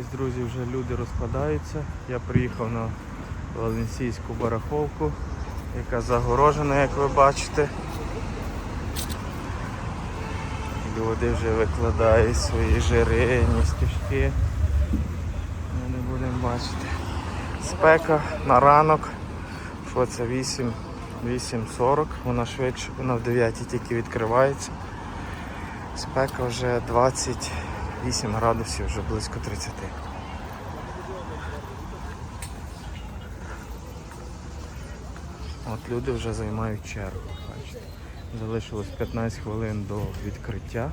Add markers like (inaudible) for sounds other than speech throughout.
Ось, друзі, вже люди розкладаються. Я приїхав на Валенсійську барахолку, яка загорожена, як ви бачите. Люди вже викладають свої жирені стіжки. Ми не будемо бачити. Спека на ранок. Що це 8, 8.40, вона швидше, вона в 9 тільки відкривається. Спека вже 28 градусів, вже близько 30. От люди вже займають чергу. Бачите. Залишилось 15 хвилин до відкриття.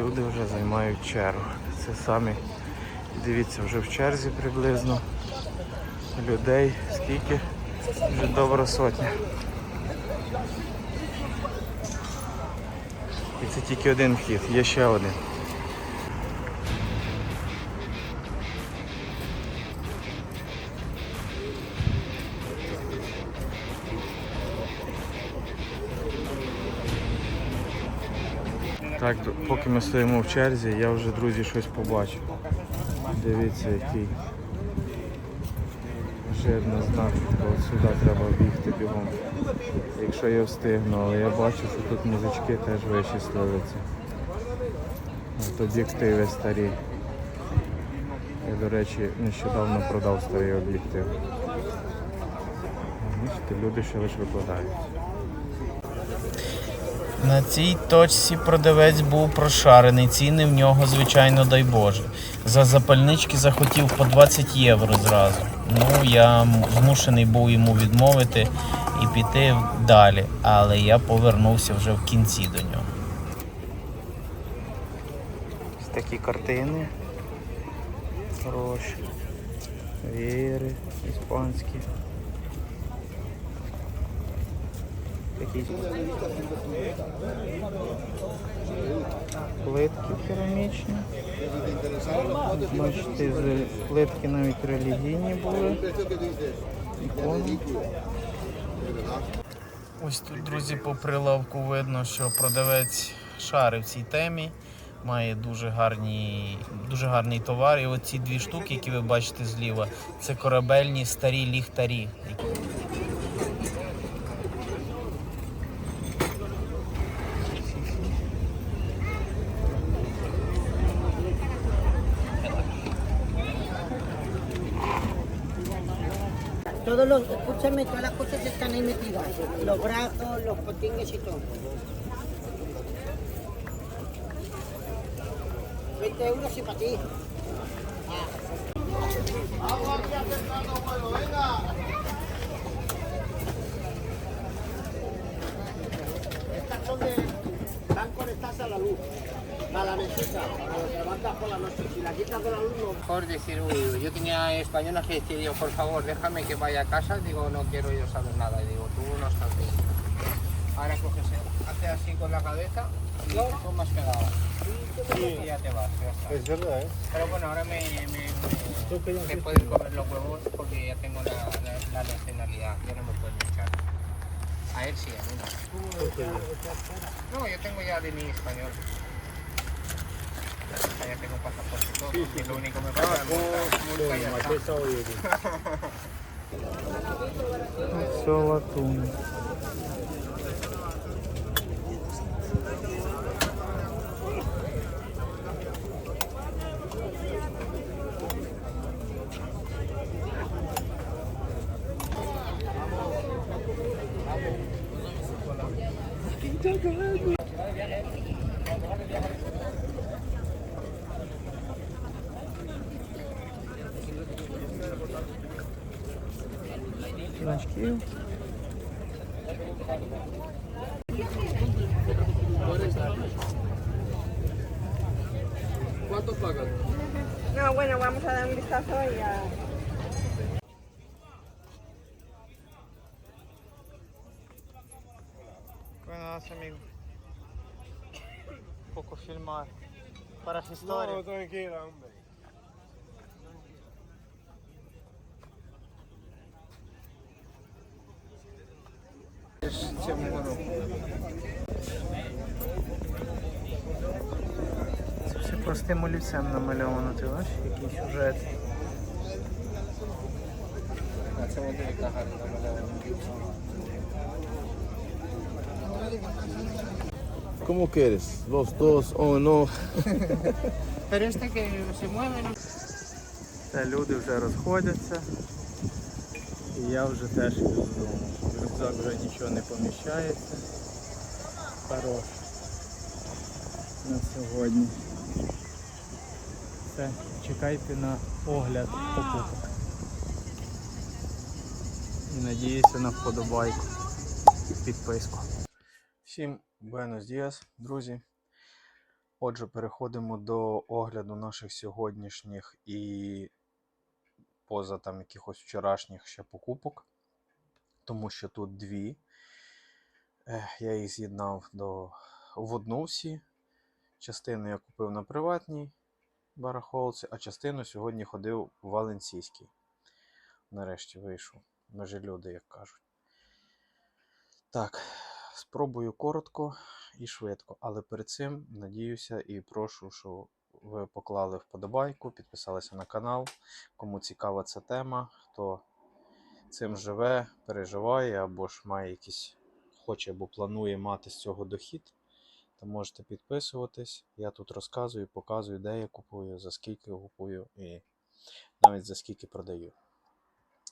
Люди вже займають чергу. Це самі, дивіться, вже в черзі приблизно. Людей скільки? Вже добра сотня. Це тільки один вхід, є ще один. Так, поки ми стоїмо в черзі, я вже, друзі, щось побачив. Дивіться, який жирний знак. От сюди треба бігти бігом. Якщо я встигну, але я бачу, що тут музички теж вичислили це. От об'єктиви старі. Я, до речі, нещодавно продав старий об'єктив. Бачите, люди ще лише викладають. На цій точці продавець був прошарений. Ціни в нього, звичайно, дай Боже. За запальнички захотів по 20 євро зразу. Ну, я змушений був йому відмовити і піти далі. Але я повернувся вже в кінці до нього. Такі картини. Хороші. Віри іспанські. Якісь плитки керамічні. Бачите, плитки навіть релігійні були. Ікони. Ось тут, друзі, по прилавку видно, що продавець шарив в цій темі. Має дуже гарні, дуже гарний товар. І оці дві штуки, які ви бачите зліва, це корабельні старі ліхтарі. Todos los, escúchame, todas las Los brazos, los potines y todo. 20 euros y para ti. Estas son de, van conectadas a la luz, a la mesita, cuando te levantas por la noche. Si la quitas de la luz, no mejor decir, uy, yo tenía españolas que decía yo, por favor, déjame que vaya a casa, digo, no quiero yo saber nada, digo, tú no estás bien. Ahora coges, hace así con la cabeza y tomas pegado. Y ya te vas, ya está. Es verdad, ¿eh? Pero bueno, ahora me, me, me, me pueden comer los huevos porque ya tengo la, la, la nacionalidad, ya no me pueden echar. A él sí, a mí no. No, yo tengo ya de mi español. Ya tengo pasaporte y todo, y lo único que me pasa es multa, multa y ya está. (laughs) Все латунь. you. ¿Cuánto pagan? No, bueno, vamos a dar un vistazo y a... Buenas amigos. Un poco filmar para su historia. No, tranquila, hombre. Простим олівцем намальовано, ти бачиш, який сюжет. Hacemos de caja, ¿Cómo quieres? ¿Los dos o no? Pero este que se mueve, ¿no? Та люди вже розходяться. І я вже теж йду додому. В рюкзак вже нічого не поміщається. Хорош. На сьогодні. Все, чекайте на огляд покупок. І надіюся на вподобайку. Підписку. Всім buenos dias, друзі. Отже, переходимо до огляду наших сьогоднішніх і поза там якихось вчорашніх ще покупок, тому що тут дві. Я їх з'єднав до в одну всі. Частину я купив на приватній барахолці, а частину сьогодні ходив в Валенційський. Нарешті вийшов. Ми же люди, як кажуть. Так, спробую коротко і швидко. Але перед цим надіюся і прошу, що ви поклали вподобайку, підписалися на канал. Кому цікава ця тема, хто цим живе, переживає або ж має якісь, хоче або планує мати з цього дохід, то можете підписуватись. Я тут розказую, показую, де я купую, за скільки купую і навіть за скільки продаю.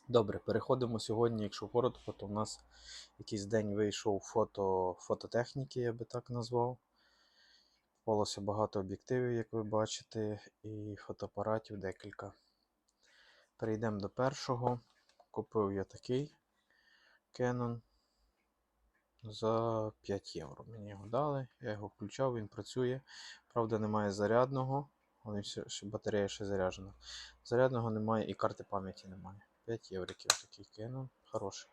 Добре, переходимо сьогодні, якщо коротко, то в нас якийсь день вийшов фото, фототехніки, я би так назвав. Попалося багато об'єктивів, як ви бачите, і фотоапаратів декілька. Перейдемо до першого. Купив я такий Canon за 5 євро. Мені його дали, я його включав, він працює. Правда, немає зарядного, але батарея ще заряджена. Зарядного немає і карти пам'яті немає. 5 євриків такий Canon, хороший.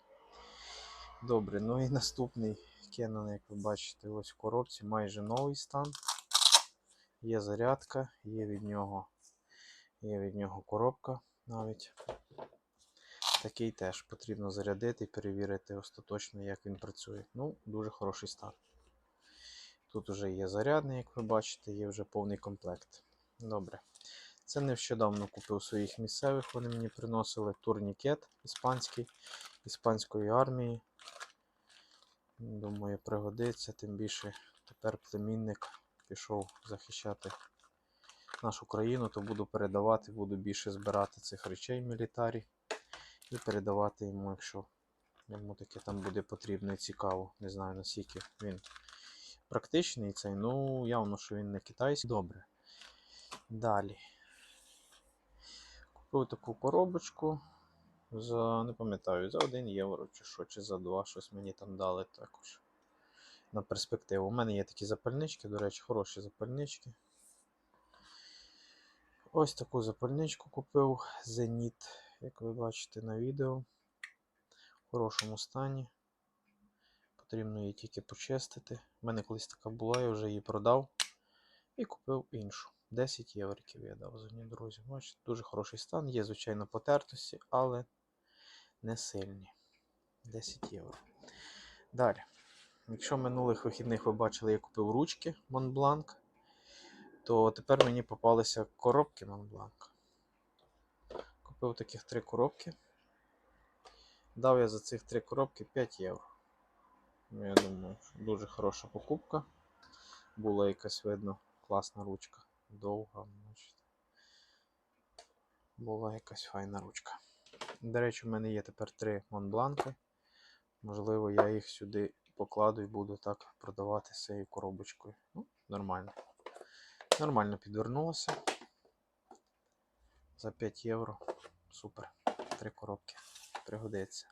Добре, ну і наступний Canon, як ви бачите, ось в коробці майже новий стан. Є зарядка, є від нього, є від нього коробка навіть. Такий теж потрібно зарядити і перевірити остаточно, як він працює. Ну, дуже хороший стан. Тут вже є зарядний, як ви бачите, є вже повний комплект. Добре. Це нещодавно купив своїх місцевих, вони мені приносили турнікет іспанський, іспанської армії. Думаю, пригодиться, тим більше тепер племінник пішов захищати нашу країну, то буду передавати, буду більше збирати цих речей мілітарі і передавати йому, якщо йому таке там буде потрібно і цікаво. Не знаю наскільки він практичний цей, ну явно, що він не китайський. Добре. Далі. Купив таку коробочку за, не пам'ятаю, за 1 євро чи що, чи за 2, щось мені там дали також. На перспективу. У мене є такі запальнички, до речі, хороші запальнички. Ось таку запальничку купив Зеніт, як ви бачите на відео. В хорошому стані. Потрібно її тільки почистити. У мене колись така була, я вже її продав і купив іншу. 10 євриків я дав за друзі. Бачите, дуже хороший стан. Є, звичайно, потертості, але не сильні. 10 євро. Далі. Якщо минулих вихідних ви бачили, я купив ручки Montblanc, то тепер мені попалися коробки Montblanc. Купив таких три коробки. Дав я за цих три коробки 5 євро. Ну, Я думаю, що дуже хороша покупка. Була якась видно класна ручка. Довга, бачите. Була якась файна ручка. До речі, у мене є тепер три Монбланки. Можливо, я їх сюди покладу і буду так продавати цією коробочкою. Ну, нормально. Нормально підвернулося. За 5 євро. Супер. Три коробки. Пригодиться.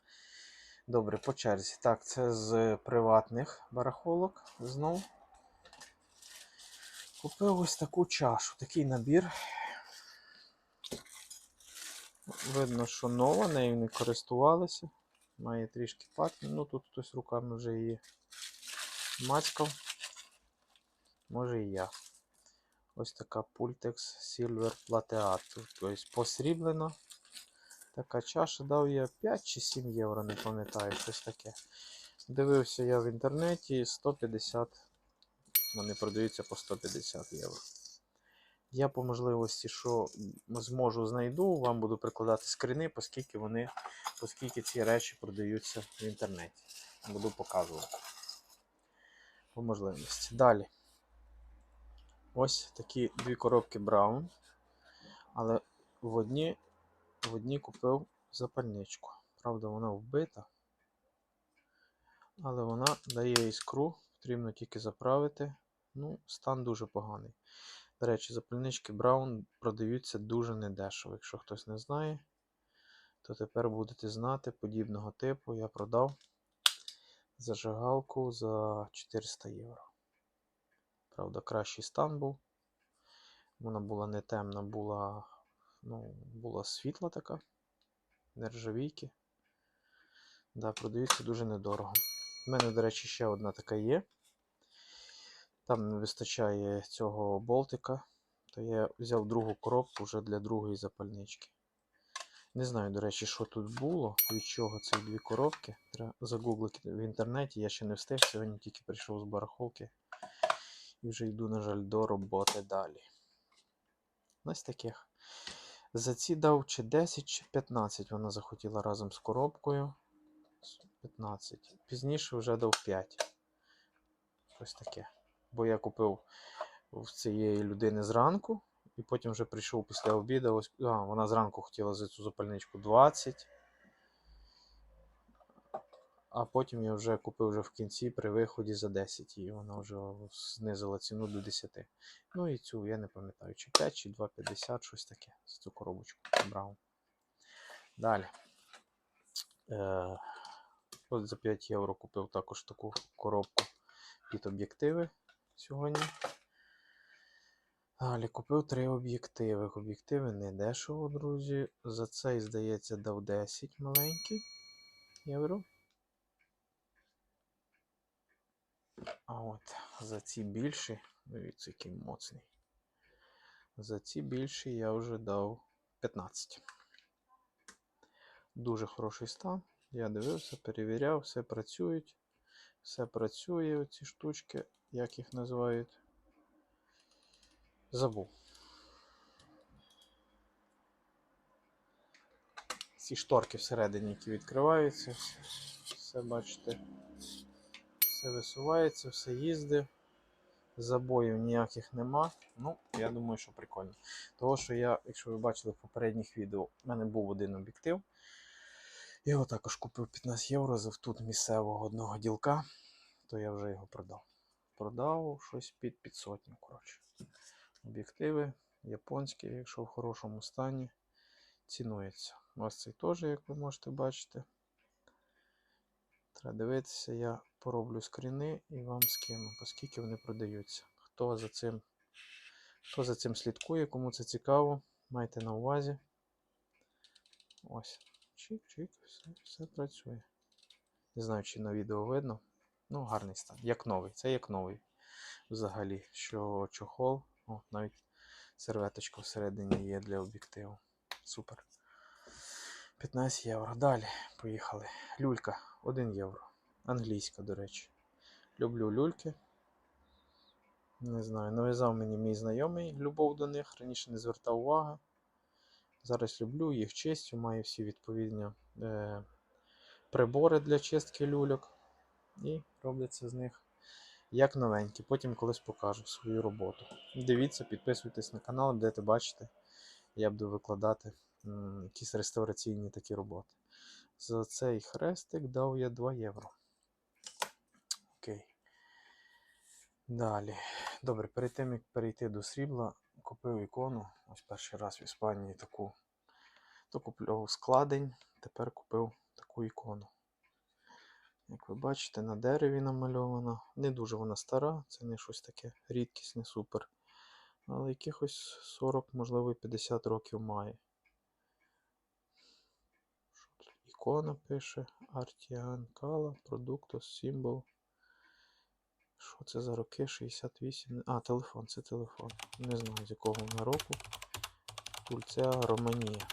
Добре, по черзі. Так, це з приватних барахолок знов. Купив ось таку чашу, такий набір. Видно, що нова, нею не користувалися. Має трішки патні. Ну тут хтось руками вже її мацькав. Може і я. Ось така Pultex Silver Plateat. Тобто посріблена. Така чаша дав я 5 чи 7 євро, не пам'ятаю, щось таке. Дивився я в інтернеті 150. Вони продаються по 150 євро. Я по можливості, що зможу, знайду, вам буду прикладати скрини, оскільки вони, оскільки ці речі продаються в інтернеті. Буду показувати. По можливості. Далі. Ось такі дві коробки Браун. Але в одні, в одні купив запальничку. Правда, вона вбита. Але вона дає іскру, потрібно тільки заправити. Ну, стан дуже поганий. До речі, запальнички Браун продаються дуже недешево. Якщо хтось не знає, то тепер будете знати подібного типу. Я продав зажигалку за 400 євро. Правда, кращий стан був. Вона була не темна, була, ну, була світла така, нержавійки. Да, продаються дуже недорого. У мене, до речі, ще одна така є. Там не вистачає цього болтика, то я взяв другу коробку вже для другої запальнички. Не знаю, до речі, що тут було, від чого ці дві коробки. Треба загуглити в інтернеті, я ще не встиг, сьогодні тільки прийшов з барахолки. І вже йду, на жаль, до роботи далі. Ось таких. За ці дав чи 10, чи 15 вона захотіла разом з коробкою. 15. Пізніше вже дав 5. Ось таке. Бо я купив в цієї людини зранку, і потім вже прийшов після обіду. Ось, а, вона зранку хотіла за цю запальничку 20. А потім я вже купив вже в кінці при виході за 10, і вона вже знизила ціну до 10. Ну і цю я не пам'ятаю, чи 5, чи 2,50, щось таке за цю коробочку Браун. Далі. Е, от за 5 євро купив також таку коробку під об'єктиви сьогодні. Далі купив три об'єктиви. Об'єктиви не дешево, друзі. За цей, здається, дав 10 маленький євро. А от за ці більші, дивіться, який моцний. За ці більші я вже дав 15. Дуже хороший стан. Я дивився, перевіряв, все працюють. Все працює, оці штучки, як їх називають. Забув. Ці шторки всередині, які відкриваються, все, бачите, все висувається, все їздить. Забоїв ніяких нема. Ну, я думаю, що прикольно. Того, що я, якщо ви бачили в попередніх відео, в мене був один об'єктив. Я його також купив 15 євро за тут місцевого одного ділка, то я вже його продав. Продав щось під 500, коротше. Об'єктиви японські, якщо в хорошому стані, цінується. Ось цей теж, як ви можете бачити. Треба дивитися, я пороблю скріни і вам скину, оскільки вони продаються. Хто за цим, хто за цим слідкує, кому це цікаво, майте на увазі. Ось. Чик-чик, все, все працює. Не знаю, чи на відео видно. Ну, гарний стан. Як новий. Це як новий. Взагалі, що чохол. О, навіть серветочка всередині є для об'єктиву. Супер. 15 євро. Далі. Поїхали. Люлька 1 євро. Англійська, до речі. Люблю люльки. Не знаю, нав'язав мені мій знайомий любов до них. Раніше не звертав уваги. Зараз люблю їх чистю, маю всі відповідні е, прибори для чистки люльок. І робляться з них як новенькі. Потім колись покажу свою роботу. Дивіться, підписуйтесь на канал, будете бачити, я буду викладати м, якісь реставраційні такі роботи. За цей хрестик дав я 2 євро. Окей. Далі. Добре, перед тим як перейти до срібла, купив ікону. Ось перший раз в Іспанії таку. То купляв складень, тепер купив таку ікону. Як ви бачите, на дереві намальована. Не дуже вона стара, це не щось таке рідкісне, супер. Але якихось 40, можливо, 50 років має. Що тут? Ікона пише Artian Kala, Productos, Symbol. Що це за роки? 68. А, телефон, це телефон. Не знаю, з якого вона року. Тульця Романія.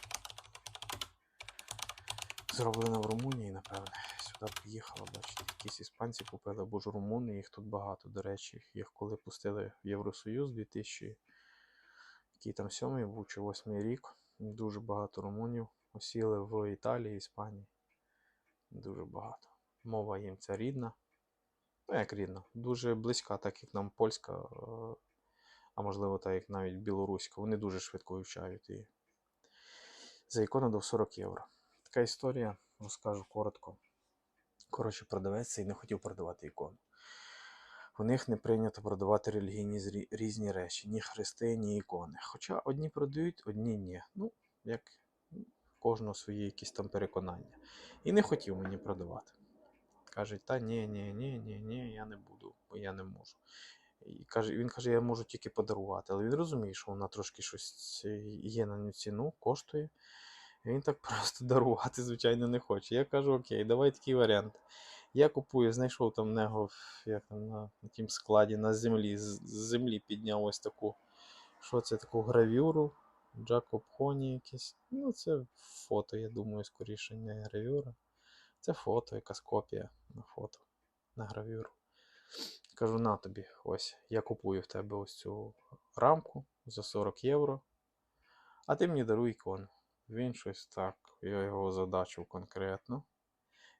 Зроблена в Румунії, напевне. Сюди приїхала, бачите, якісь іспанці купили, або ж румуни, їх тут багато, до речі. Їх коли пустили в Євросоюз 2000 який там сьомий був чи восьмий рік. Дуже багато румунів осіли в Італії, Іспанії. Дуже багато. Мова їм ця рідна. Ну, як рідна, дуже близька, так як нам польська, е, а можливо, так як навіть білоруська. Вони дуже швидко вивчають її. За ікону дав 40 євро. Така історія, розкажу коротко. Коротше, продавець цей не хотів продавати ікону. У них не прийнято продавати релігійні різні речі, ні хрести, ні ікони. Хоча одні продають, одні ні. Ну, як кожного свої якісь там переконання. І не хотів мені продавати. Каже, та ні, ні, ні, ні, ні, я не буду, бо я не можу. І каже, він каже, я можу тільки подарувати. Але він розуміє, що вона трошки щось е, є на ню ціну, коштує. Він так (laughs) просто дарувати, звичайно, не хоче. Я кажу, окей, давай такий варіант. Я купую, знайшов там нього як на, на тім складі на землі. З, з землі підняв ось таку. Що це таку гравюру? Джакоб Хоні якесь. Ну, це фото, я думаю, скоріше не гравюра. Це фото, якась копія на фото, на гравюру. Кажу, на тобі, ось, я купую в тебе ось цю рамку за 40 євро, а ти мені даруй ікону. Він щось так, я його задачив конкретно.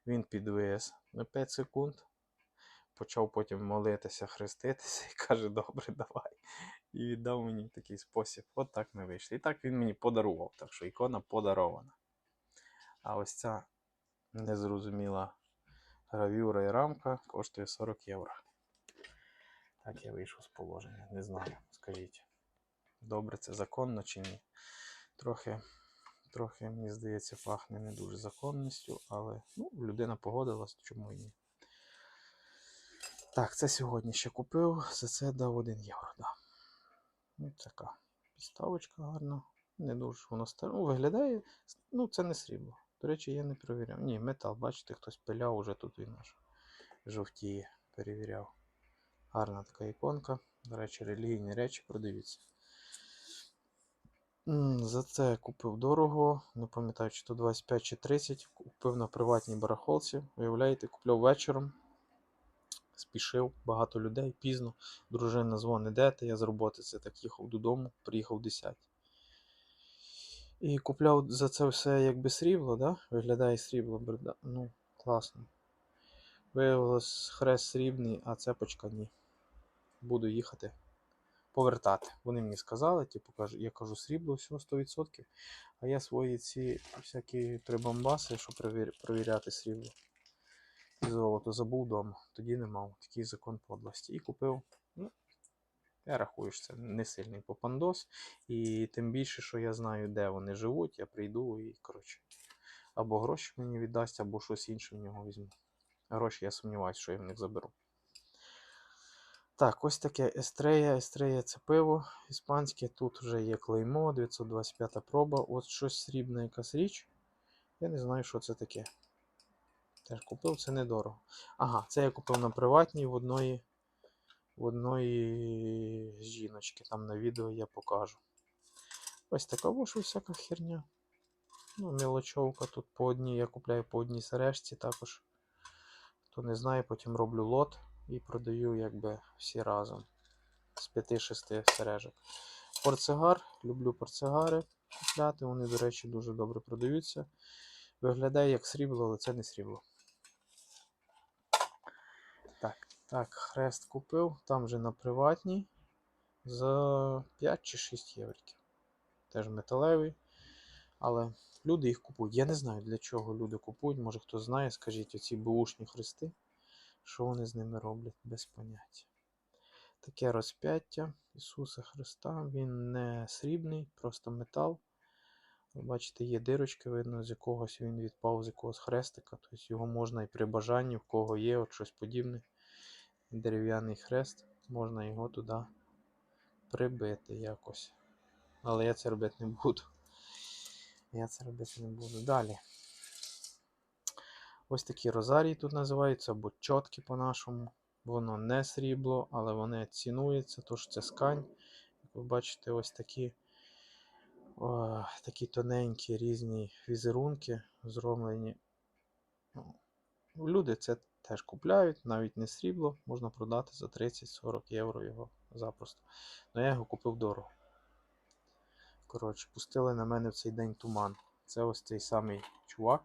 Він підвис на 5 секунд, почав потім молитися, хреститися і каже, добре, давай. І віддав мені такий спосіб. От так ми вийшли. І так він мені подарував, так що ікона подарована. А ось ця незрозуміла гравюра і рамка коштує 40 євро. Так я вийшов з положення. Не знаю, скажіть. Добре, це законно чи ні? Трохи, трохи, мені здається, пахне не дуже законністю, але ну, людина погодилась, чому і ні. Так, це сьогодні ще купив, за це дав 1 євро. Да. Ну, така підставочка гарна. Не дуже воно старе. Ну, виглядає. Ну, це не срібло. До речі, я не перевіряв. Ні, метал, бачите, хтось пиляв, уже тут він аж жовтіє, перевіряв. Гарна така іконка. До речі, релігійні речі продаються. М, За це купив дорого, не пам'ятаю, чи то 25 чи 30. Купив на приватній барахолці. Уявляєте, купляв вечором. Спішив, багато людей, пізно. Дружина дзвонить, де ти? Я з роботи це так їхав додому, приїхав 10. І купляв за це все якби срібло, да? Виглядає срібло, бреда- ну, класно. Виявилось хрест срібний, а цепочка ні. Буду їхати повертати. Вони мені сказали, типу, кажу, я кажу, срібло всього 100%. А я свої ці всякі прибамбаси, щоб перевір, перевіряти срібло. І золото забув вдома. Тоді не мав. Такий закон подлості. І купив. Я рахую, що це не сильний попандос. І тим більше, що я знаю, де вони живуть, я прийду і, коротше, або гроші мені віддасть, або щось інше в нього візьму. Гроші я сумніваюся, що я в них заберу. Так, ось таке Естрея. Естрея це пиво іспанське. Тут вже є клеймо, 925 проба. От щось срібна якась річ. Я не знаю, що це таке. Теж купив, це недорого. Ага, це я купив на приватній в одної, в одної жіночки. Там на відео я покажу. Ось така ось всяка херня. Ну, мелочовка тут по одній. Я купляю по одній сережці також. Хто не знає, потім роблю лот і продаю якби всі разом. З 5-6 сережок. Портсигар. Люблю портсигари купляти. Вони, до речі, дуже добре продаються. Виглядає як срібло, але це не срібло. Так, хрест купив. Там же на приватній за 5 чи 6 євриків. Теж металевий. Але люди їх купують. Я не знаю, для чого люди купують. Може хто знає, скажіть, оці бушні хрести. Що вони з ними роблять без поняття. Таке розп'яття Ісуса Христа. Він не срібний, просто метал. Бачите, є дирочки, видно, з якогось він відпав, з якогось хрестика. Тобто його можна і при бажанні, в кого є от щось подібне. Дерев'яний хрест, можна його туди прибити якось. Але я це робити не буду. Я це робити не буду. Далі. Ось такі розарії тут називаються, або чотки по-нашому. Воно не срібло, але воно цінується, тож це скань. Як ви бачите, ось такі, о, такі тоненькі різні візерунки зроблені. Ну, Люди це теж купляють, навіть не срібло, можна продати за 30-40 євро його запросто. Але я його купив дорого. Коротше, пустили на мене в цей день туман. Це ось цей самий чувак,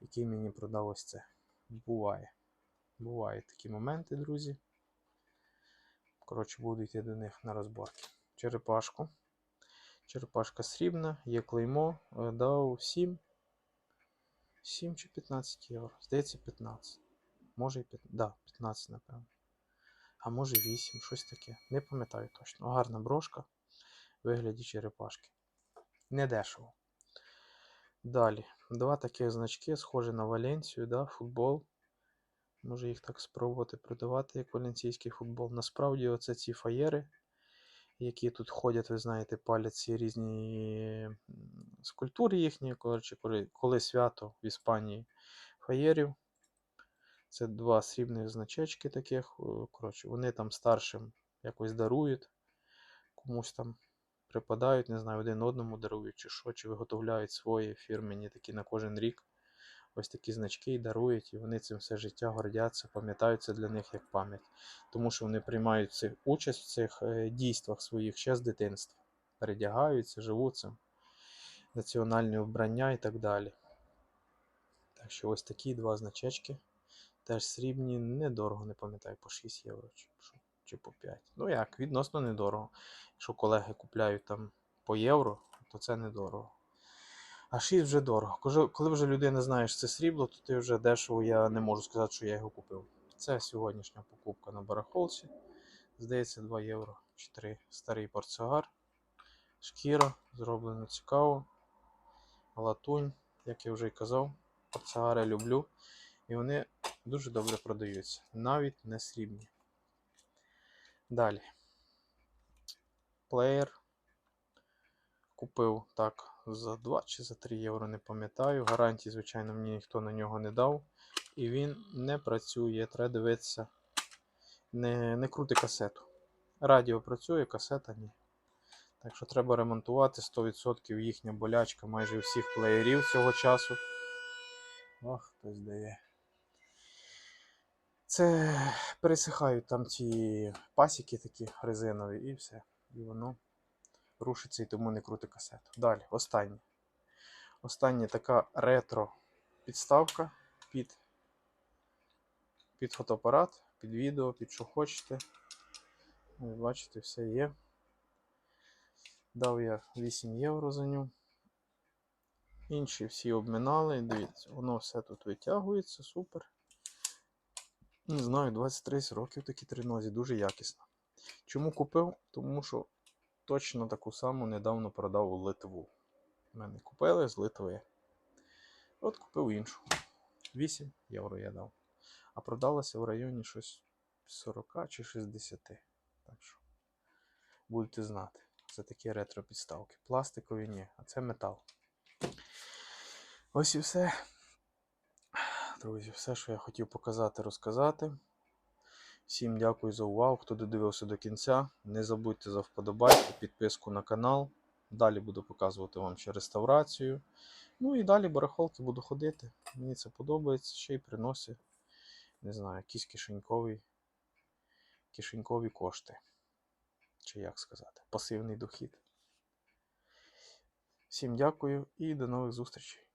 який мені продав ось це. Буває. Бувають такі моменти, друзі. Коротше, буду йти до них на розборки. Черепашку. Черепашка срібна, є клеймо. е, Дав 7. 7 чи 15 євро. Здається, 15. Може і 15. Да, 15, напевно. А може 8, щось таке. Не пам'ятаю точно. Гарна брошка вигляді черепашки. Не дешево. Далі. Два такі значки, схожі на Валенцію, да, футбол. Може їх так спробувати продавати, як валенційський футбол. Насправді, оце ці фаєри, які тут ходять, ви знаєте, палять ці різні скульптури їхні. Коли, коли свято в Іспанії фаєрів. Це два срібних значечки таких. Коротше, вони там старшим якось дарують, комусь там припадають, не знаю, один одному дарують чи що, чи виготовляють свої фірмені такі на кожен рік. Ось такі значки і дарують, і вони цим все життя гордяться, пам'ятають це для них як пам'ять. Тому що вони приймають участь в цих е, дійствах своїх ще з дитинства. Передягаються, живуть цим, національне вбрання і так далі. Так що ось такі два значечки. Теж срібні, недорого, не пам'ятаю, по 6 євро чи, чи по 5. Ну як, відносно недорого. Якщо колеги купляють там по євро, то це недорого. А 6 вже дорого. Коли- вже людина знає, що це срібло, то ти вже дешево, я не можу сказати, що я його купив. Це сьогоднішня покупка на барахолці. Здається, 2 євро чи 3. Старий портсигар. Шкіра, зроблено цікаво. Латунь, як я вже й казав, портсигари люблю. І вони дуже добре продаються, навіть не срібні. Далі. Плеєр. Купив так за 2 чи за 3 євро, не пам'ятаю. Гарантії, звичайно, мені ніхто на нього не дав. І він не працює. Треба дивитися. Не, не крути касету. Радіо працює, касета ні. Так що треба ремонтувати 100% їхня болячка майже всіх плеєрів цього часу. Ох, хтось дає. Це пересихають там ці пасіки такі резинові і все. І воно рушиться і тому не крути касету. Далі, останнє. Остання така ретро підставка під, під фотоапарат, під відео, під що хочете. Ви бачите, все є. Дав я 8 євро за ню. Інші всі обминали. Дивіться, воно все тут витягується, супер. Не знаю, 20-30 років такі тринозі, дуже якісно. Чому купив? Тому що точно таку саму недавно продав у Литву. Мене купили з Литви. От купив іншу. 8 євро я дав. А продалася в районі щось 40 чи 60. Так що будете знати. Це такі ретро підставки. Пластикові ні, а це метал. Ось і все. Друзі, все, що я хотів показати, розказати. Всім дякую за увагу, хто додивився до кінця. Не забудьте за вподобайку, підписку на канал. Далі буду показувати вам ще реставрацію. Ну і далі барахолки буду ходити. Мені це подобається, ще й приносить, не знаю, якісь кишенькові, кишенькові кошти. Чи як сказати, пасивний дохід. Всім дякую і до нових зустрічей.